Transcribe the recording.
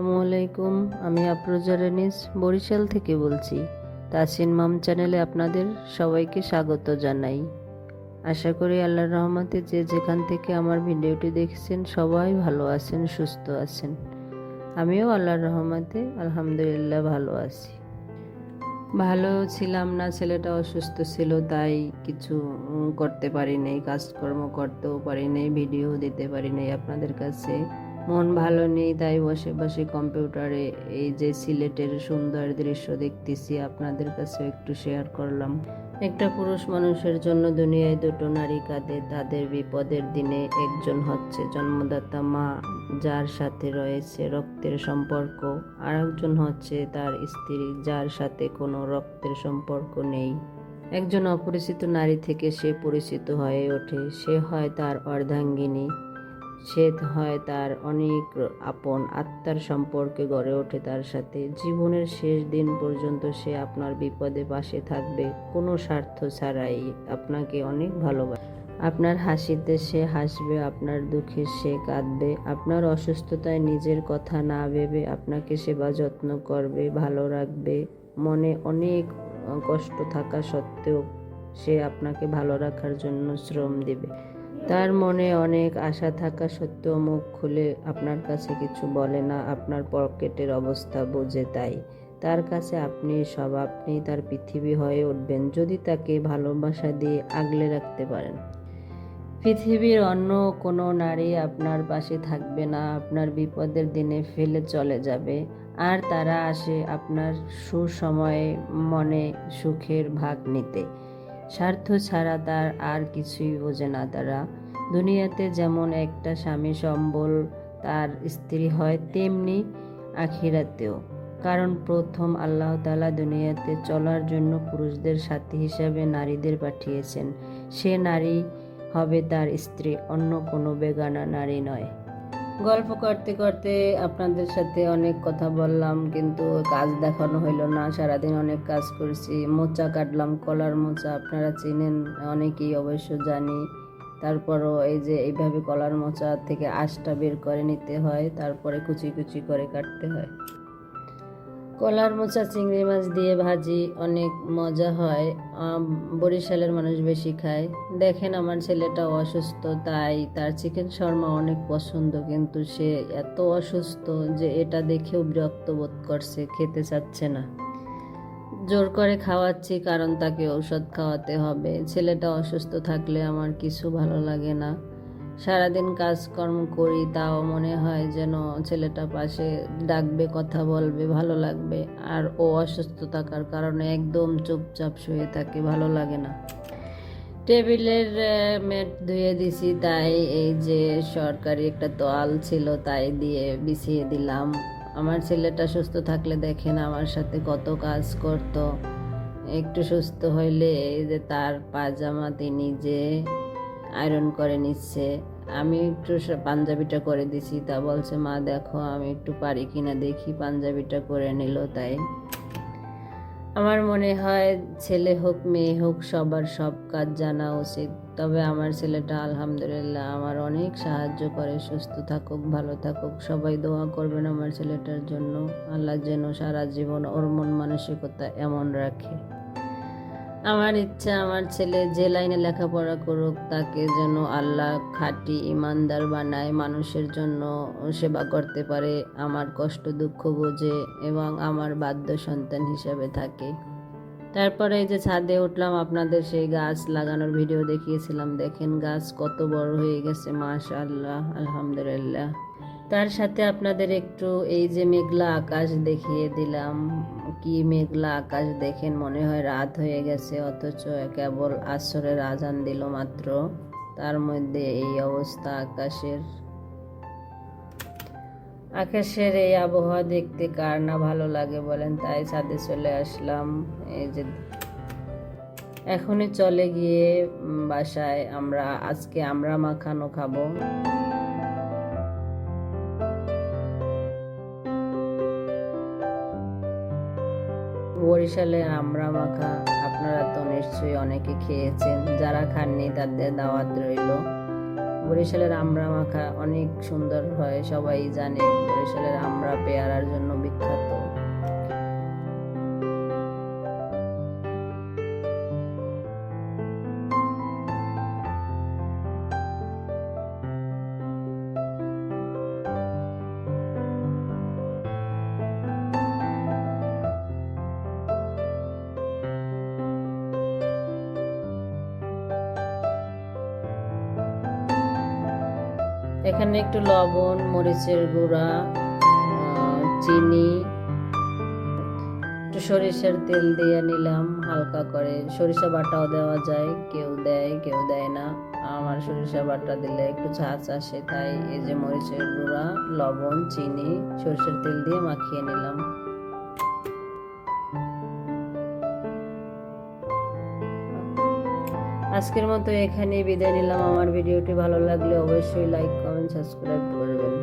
আসসালামু আলাইকুম, আমি আফরোজা রেনিস, বরিশাল থেকে বলছি। তাসিন মাম চ্যানেলে আপনাদের সবাইকে স্বাগত জানাই। আশা করি আল্লাহর রহমতে যে যেখান থেকে আমার ভিডিওটি দেখছেন, সবাই ভালো আছেন, সুস্থ আছেন। আমিও আল্লাহর রহমতে আলহামদুলিল্লাহ ভালো আছি। ভালো ছিলাম না ছেলেটা অসুস্থ ছিল, তাই কিছু করতে পারি নাই, কাজকর্ম করতেও পারি নাই, ভিডিও দিতে পারি নাই আপনাদের কাছে। মন ভালো নেই, তাই বসে বসে কম্পিউটারে এই যে সিলেটের সুন্দর দৃশ্য দেখতেছি, আপনাদের কাছে একটু শেয়ার করলাম। একটা পুরুষ মানুষের জন্য দুনিয়ায় দুটো নারী কাঁদে, তাদের বিপদের দিনে একজন হচ্ছে জন্মদাতা মা, যার সাথে রয়েছে রক্তের সম্পর্ক আর একজন হচ্ছে তার স্ত্রী, যার সাথে কোনো রক্তের সম্পর্ক নেই। একজন অপরিচিত নারী থেকে সে পরিচিত হয়ে ওঠে, সে হয় তার অর্ধাঙ্গিনী। সে হয় তার অনেক আপন আত্মার সম্পর্কে গড়ে ওঠে তার সাথে। জীবনের শেষ দিন পর্যন্ত সে আপনার বিপদে পাশে থাকবে। কোনো স্বার্থ ছাড়াই আপনাকে অনেক ভালোবাসে। আপনার হাসিতে সে হাসবে, আপনার দুঃখে সে কাঁদবে, আপনার অসুস্থতায় নিজের কথা না ভেবে আপনাকে সেবা যত্ন করবে, ভালো রাখবে। মনে অনেক কষ্ট থাকা সত্ত্বেও সে আপনাকে ভালো রাখার জন্য শ্রম দিবে। তার মনে অনেক আশা থাকা সত্ত্বেও মুখ খুলে আপনার কাছে কিছু বলে না, আপনার পকেটের অবস্থা বোঝে তাই। তার কাছে আপনি সব, আপনি তার পৃথিবী হয়ে উঠবেন যদি তাকে ভালোবাসা দিয়ে আগলে রাখতে পারেন। পৃথিবীর অন্য কোনো নারী আপনার পাশে থাকবে না, আপনার বিপদের দিনে ফেলে চলে যাবে। আর তারা আসে আপনার সুসময়ে মনে সুখের ভাগ নিতে। স্বার্থ ছাড়া তার আর কিছুই বোঝে না তারা। দুনিয়াতে যেমন একটা স্বামী সম্বল তার স্ত্রী হয়, তেমনি আখিরাতেও। কারণ প্রথম আল্লাহ তালা দুনিয়াতে চলার জন্য পুরুষদের সাথী হিসাবে নারীদের পাঠিয়েছেন। সে নারী হবে তার স্ত্রী, অন্য কোনো বেগানা নারী নয়। গল্প করতে করতে আপনাদের সাথে অনেক কথা বললাম, কিন্তু কাজ দেখানো হইল না। সারাদিন অনেক কাজ করছি, মোচা কাটলাম, কলার মোচা, আপনারা চিনেন, অনেকেই অবশ্য জানি। তারপরও এই যে এইভাবে কলার মোচা থেকে আশটা বের করে নিতে হয়, তারপরে কুচি কুচি করে কাটতে হয়। কলার মোচা, চিংড়ি মাছ দিয়ে ভাজি অনেক মজা হয়। বরিশালের মানুষ বেশি খায়। দেখেন আমার ছেলেটা অসুস্থ, তাই তার চিকেন শর্মা অনেক পছন্দ, কিন্তু সে এত অসুস্থ যে এটা দেখেও বিরক্ত বোধ করছে, খেতে চাচ্ছে না। জোর করে খাওয়াচ্ছি কারণ তাকে ঔষধ খাওয়াতে হবে। ছেলেটা অসুস্থ থাকলে আমার কিছু ভালো লাগে না। সারাদিন কাজকর্ম করি, তাও মনে হয় যেন ছেলেটা পাশে ডাকবে, কথা বলবে, ভালো লাগবে। আর ও অসুস্থ থাকার কারণে একদম চুপচাপ শুয়ে থাকে, ভালো লাগে না। টেবিলের মেট ধুয়ে দিছি, তাই এই যে সরকারি একটা তোয়াল ছিল, তাই দিয়ে বিছিয়ে দিলাম। আমার ছেলেটা সুস্থ থাকলে দেখেন আমার সাথে কত কাজ করত। একটু সুস্থ হইলে এই যে তার পাজামা তিনি যে আয়রন করে নিচ্ছে। আমি একটু পাঞ্জাবিটা করে দিছি। তা বলছে, মা, দেখো, আমি একটু পারি কিনা, দেখি। পাঞ্জাবিটা করে নিল তাই। আমার মনে হয় ছেলে হোক, মেয়ে হোক, সবার সব কাজ জানা উচিত। তবে আমার ছেলেটা, আলহামদুলিল্লাহ, আমার অনেক সাহায্য করে। সুস্থ থাকুক, ভালো থাকুক। সবাই দোয়া করবেন আমার ছেলেটার জন্য। আল্লাহ যেন সারা জীবন ওর মন মানসিকতা এমন রাখে। আমার ইচ্ছা আমার ছেলে যে লাইনে লেখাপড়া করুক, তাকে যেন আল্লাহ খাঁটি ইমানদার বানায়, মানুষের জন্য সেবা করতে পারে, আমার কষ্ট দুঃখ বোঝে এবং আমার বাদ্য সন্তান হিসাবে থাকে। তারপরে এই যে ছাদে উঠলাম, আপনাদের সেই গাছ লাগানোর ভিডিও দেখিয়েছিলাম। দেখেন গাছ কত বড় হয়ে গেছে, মাশাআল্লাহ, আলহামদুলিল্লাহ। তার সাথে আপনাদের একটু এই যে মেঘলা আকাশ দেখিয়ে দিলাম, কি মেঘলা আকাশ দেখেন, মনে হয় রাত হয়ে গেছে, অথচ কেবল আসরের আজান দিল মাত্র। তার মধ্যে এই অবস্থা আকাশের। আকাশের এই আবহাওয়া দেখতে কার না ভালো লাগে বলেন, তাই ছাদে চলে আসলাম। এই যে এখনই চলে গিয়ে বাসায় আমরা, আজকে আমরা মাখানো খাব। বরিশালের আমরা মাখা আপনারা তো নিশ্চয়ই অনেকে খেয়েছেন, যারা খাননি তাদের দাওয়াত রইল। বরিশালের আমড়া মাখা অনেক সুন্দর হয়, সবাই জানে বরিশালের আমড়া পেয়ারার জন্য বিখ্যাত। এখানে একটু লবণ, মরিচের গুঁড়া চিনি, একটু সরিষার তেল দিয়ে নিলাম হালকা করে। সরিষা বাটাও দেওয়া যায়, কেউ দেয় কেউ দেয় না। আমার সরিষা বাটা দিলে একটু ছাঁচ আসে, তাই এই যে মরিচের গুঁড়া, লবণ, চিনি, সরিষার তেল দিয়ে মাখিয়ে নিলাম। আজকের মতো এখানেই বিদায় নিলাম। আমার ভিডিওটি ভালো লাগলে অবশ্যই লাইক কমেন্ট সাবস্ক্রাইব করবেন।